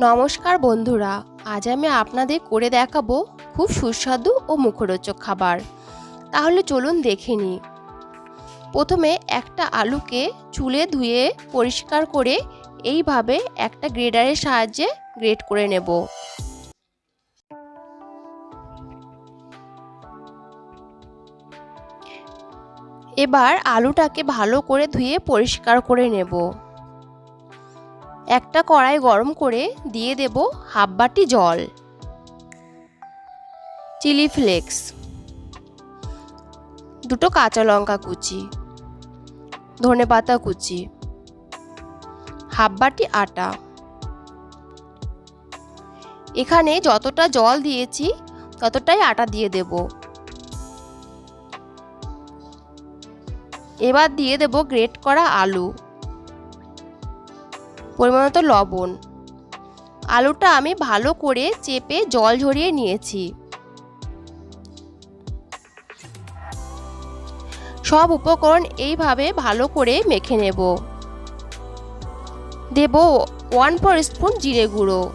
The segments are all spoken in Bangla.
নমস্কার বন্ধুরা, আজ আমি আপনাদের করে দেখাবো খুব সুস্বাদু ও মুখরোচক খাবার। তাহলে চলুন দেখে নিই। প্রথমে একটা আলুকে চুলে ধুয়ে পরিষ্কার করে এইভাবে একটা গ্রেডারের সাহায্যে গ্রেড করে নেব। এবার আলুটাকে ভালো করে ধুয়ে পরিষ্কার করে নেব। একটা কড়াই গরম করে দিয়ে দেব হাফ বাটি জল। Chilli flakes. দুটো কাঁচা লঙ্কা কুচি। ধনে পাতা কুচি। হাফ বাটি আটা। এখানে যতটা জল দিয়েছি, ততটাই আটা দিয়ে দেব। এবার দিয়ে দেব গ্রেট করা আলু। পরিমাণ মতো লবণ। আলুটা আমি ভালো করে চেপে জল ঝরিয়ে নিয়েছি। সব উপকরণ এইভাবে ভালো করে মেখে নেব। দেব ওয়ান ফোর স্পুন জিরে গুঁড়ো।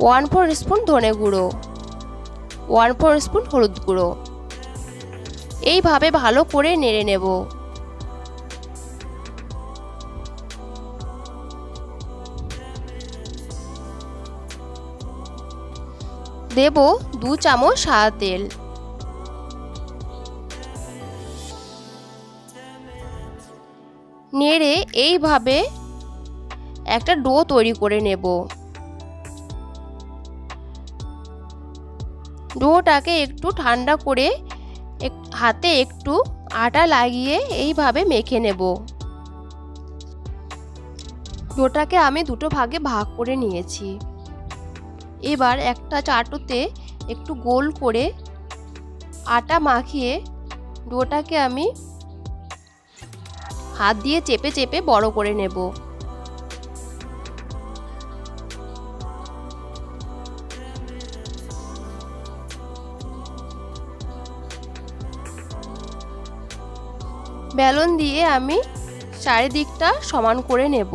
ওয়ান ফোর স্পুন ধনে গুঁড়ো। ওয়ান ফোর স্পুন হলুদ গুঁড়ো। এইভাবে ভালো করে নেড়ে নেব। দেব দু চামচ সাদা তেল। নেড়ে এইভাবে একটা ডো তৈরি করে নেব। ডোটাকে একটু ঠান্ডা করে হাতে একটু আটা লাগিয়ে এইভাবে মেখে নেব। ডোটাকে আমি দুটো ভাগে ভাগ করে নিয়েছি। এবার একটা চাটুতে একটু গোল করে আটা মাখিয়ে ডোটাকে আমি হাত দিয়ে চেপে চেপে বড় করে নেব। বেলন দিয়ে আমি চারিদিকটা সমান করে নেব।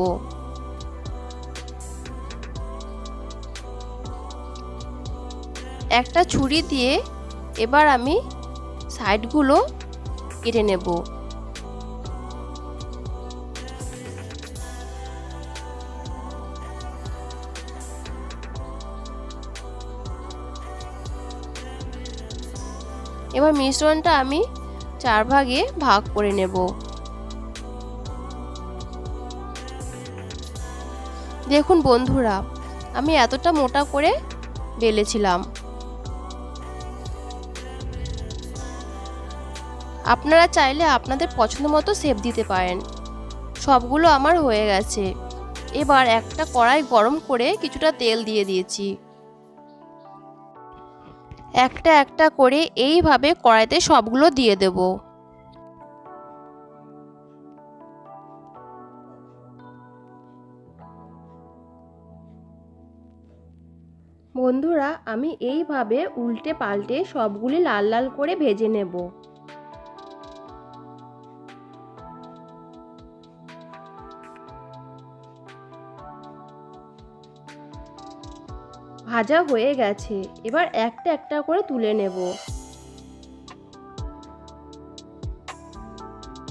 একটা ছুরি দিয়ে এবার আমি সাইডগুলো কেটে নেব। এবার মিশ্রণটা আমি চার ভাগে ভাগ করে নেব। দেখুন বন্ধুরা, আমি এতটা মোটা করে বেলেছিলাম। আপনারা চাইলে আপনাদের পছন্দ মতো শেপ দিতে পারেন। সবগুলো আমার হয়ে গেছে। এবার একটা কড়াই গরম করে কিছুটা তেল দিয়ে দিয়েছি। একটা একটা করে এইভাবে কড়াইতে সবগুলো দিয়ে দেব। বন্ধুরা, আমি এইভাবে উল্টে পাল্টে সবগুলি লাল লাল করে ভেজে নেব। ভাজা হয়ে গেছে। এবার একটা একটা করে তুলে নেব।